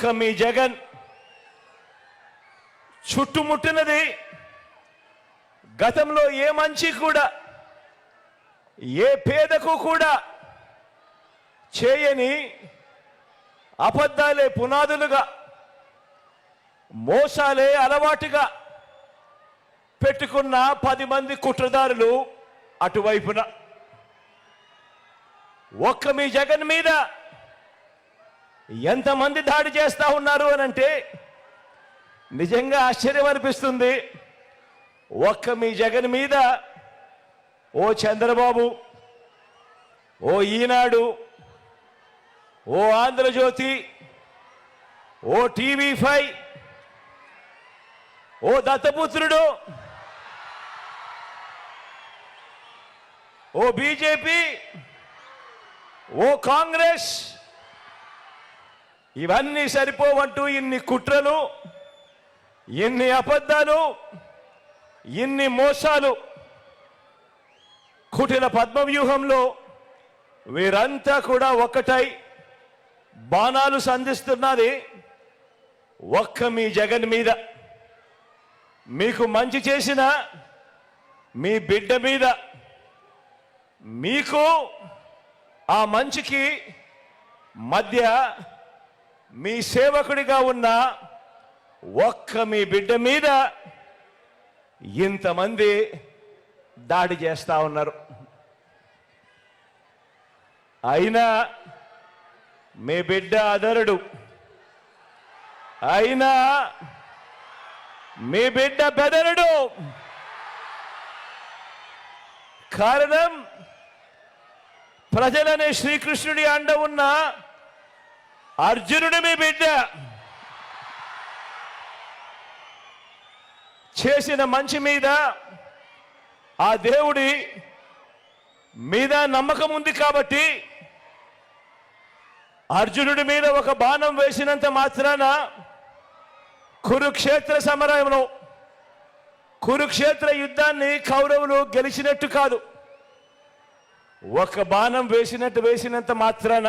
ఒక్క మీ జగన్ చుట్టుముట్టినది గతంలో ఏ మంచి కూడా ఏ పేదకు కూడా చేయని అబద్ధాలే పునాదులుగా మోసాలే అలవాటుగా పెట్టుకున్న పది మంది కుట్రదారులు అటువైపున. ఒక్క మీ జగన్ మీద ఎంతమంది దాడి చేస్తా ఉన్నారు అని అంటే నిజంగా ఆశ్చర్యం అనిపిస్తుంది. ఒక్క మీ జగన్ మీద ఓ చంద్రబాబు ఓ ఈనాడు ఓ ఆంధ్రజ్యోతి ఓ టీవీ ఫైవ్ ఓ దత్తపుత్రుడు ఓ బీజేపీ ఓ కాంగ్రెస్ ఇవన్నీ సరిపోవంటూ ఇన్ని కుట్రలు ఇన్ని అబద్ధాలు ఇన్ని మోసాలు. కుటిల పద్మవ్యూహంలో వీరంతా కూడా ఒక్కటై బాణాలు సంధిస్తున్నది ఒక్క మీ జగన్ మీద. మీకు మంచి చేసిన మీ బిడ్డ మీద. మీకు ఆ మంచికి మధ్య మీ సేవకుడిగా ఉన్న ఒక్క మీ బిడ్డ మీద ఇంతమంది దాడి చేస్తా ఉన్నారు. అయినా మీ బిడ్డ అదరుడు అయినా మీ బిడ్డ బెదరుడు. కారణం ప్రజలనే శ్రీకృష్ణుడి అండ ఉన్న అర్జునుడి మీ బిడ్డ. చేసిన మంచి మీద ఆ దేవుడి మీద నమ్మకం ఉంది కాబట్టి అర్జునుడి మీద ఒక బాణం వేసినంత మాత్రాన కురుక్షేత్ర సమరంలో కురుక్షేత్ర యుద్ధాన్ని కౌరవులు గెలిచినట్టు కాదు. ఒక బాణం వేసినట్టు వేసినంత మాత్రాన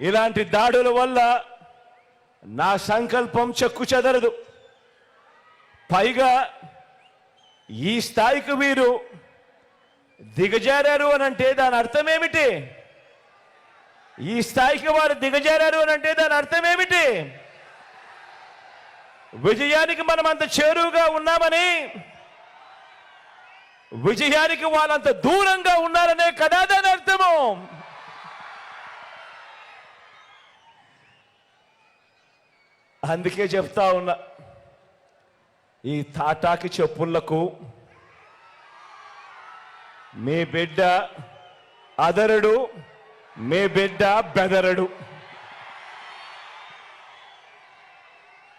ఇలాంటి దాడుల వల్ల నా సంకల్పం చెక్కు చెదరదు. పైగా ఈ స్థాయికి వీరు దిగజారారు అని అంటే దాని అర్థం ఏమిటి? ఈ స్థాయికి వారు దిగజారారు అని అంటే దాని అర్థం ఏమిటి? విజయానికి మనం అంత చేరువుగా ఉన్నామని విజయానికి వాళ్ళంత దూరంగా ఉన్నారనే కదా దాని అర్థము. అందుకే చెప్తా ఉన్నా ఈ తాటాకి చెప్పులకు మీ బిడ్డ అదరుడు మీ బిడ్డ బెదరడు.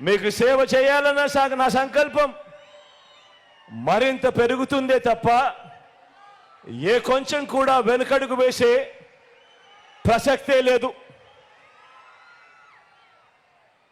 మీకు సేవ చేయాలన్న సా- నా సంకల్పం మరింత పెరుగుతుందే తప్ప ఏ కొంచెం కూడా వెనుకడుగు వేసే ప్రసక్తే లేదు.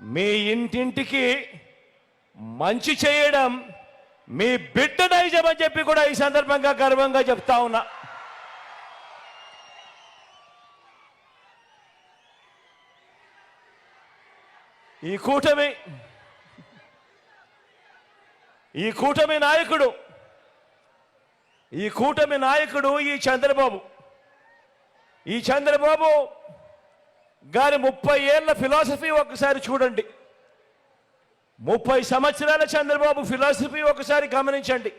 మీ ఇంటింటికి మంచి చేయడం మీ బిడ్డ నైజమని చెప్పి కూడా ఈ సందర్భంగా గర్వంగా చెప్తా ఉన్నా. ఈ కూటమి ఈ కూటమి నాయకుడు ఈ కూటమి నాయకుడు ఈ చంద్రబాబు. ఈ చంద్రబాబు గారి ముప్పై ఏళ్ళ ఫిలాసఫీ ఒకసారి చూడండి. ముప్పై సంవత్సరాల చంద్రబాబు ఫిలాసఫీ ఒకసారి గమనించండి.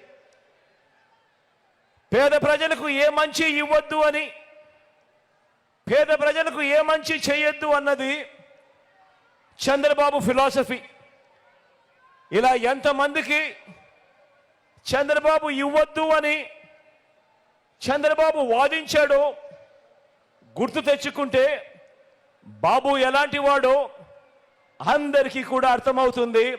పేద ప్రజలకు ఏ మంచి ఇవ్వద్దు అని పేద ప్రజలకు ఏ మంచి చేయొద్దు అన్నది చంద్రబాబు ఫిలాసఫీ. ఇలా ఎంతమందికి చంద్రబాబు ఇవ్వద్దు అని చంద్రబాబు వాదించాడో గుర్తు తెచ్చుకుంటే బాబు ఎలాంటి వాడో అందరికీ కూడా అర్థమవుతుంది.